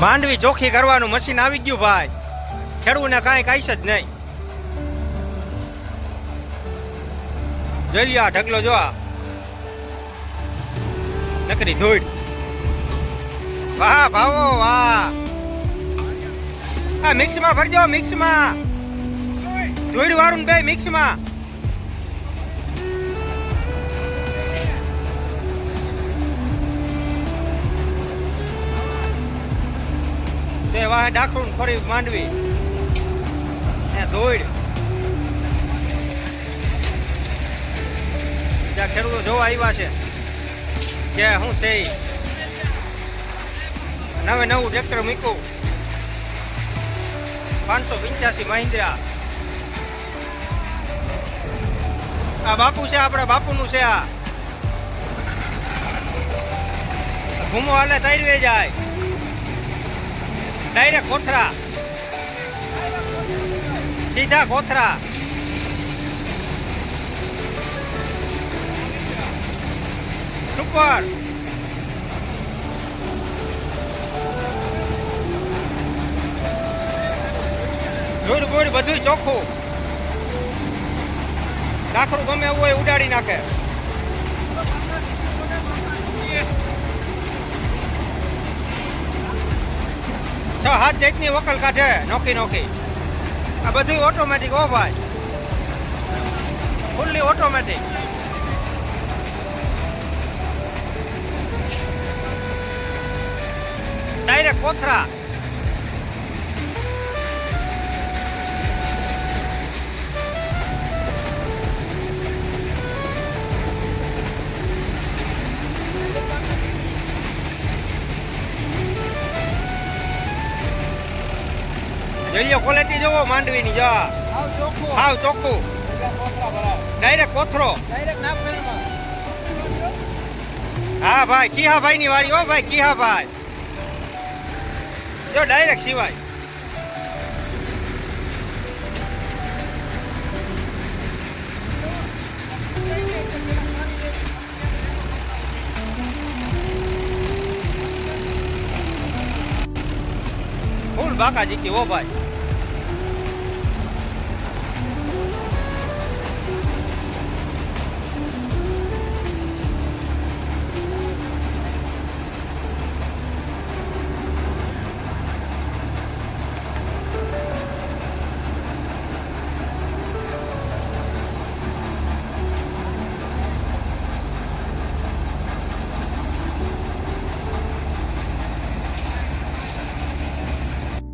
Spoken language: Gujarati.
માંડવી ચોખ્ખી કરવાનું મશીન આવી ગયું ભાઈ. ખેડૂને કાંઈ કાંઈ જ નહીં. જોઈ લ્યો આ ઢગલો જો આ. નકરી ધૂળ. વાહ, ભાવો, વાહ. આ મિક્સમાં ભરજો, મિક્સમાં. ધૂળ વાળું બે મિક્સમાં. તે વાહ ડાકરું ને ફરી માંડવી. ને ધોઈડ જ્યાં ખેડૂતો જોવા આવ્યા છે કે શું છે. નવે નવું ટ્રેક્ટર મૂક્યું. પાંચસો પંચ્યાસી મહિન્દ્રા. આ બાપુ છે, આપણા બાપુનું છે આ. ઘૂમો હાલે તૈરવે જાય. ડાયરેક્ટ કોથરા સીધા કોથરા સુપર ધૂળ ગુડ બધું ચોખ્ખું. નાખરું ગમે એવું હોય ઉડાડી નાખે. છ હાથ જેટની વકલ કાઢે, નોખી નોકી આ બધું ઓટોમેટિક હો ભાઈ. ફૂલ્લી ઓટોમેટિક ડાયરેક્ટ કોથરા. જોઈ ક્વોલિટી જોવો માંડવીની જો. હાવ ચોખ્ખું. ડાયરેક્ટ કોથરો હા ભાઈ કિહા ભાઈ ની વાડી હો ભાઈ કિહા ભાઈ જો ડાયરેક્ટ સિવાય ફૂલ બાકા જીતી હો ભાઈ.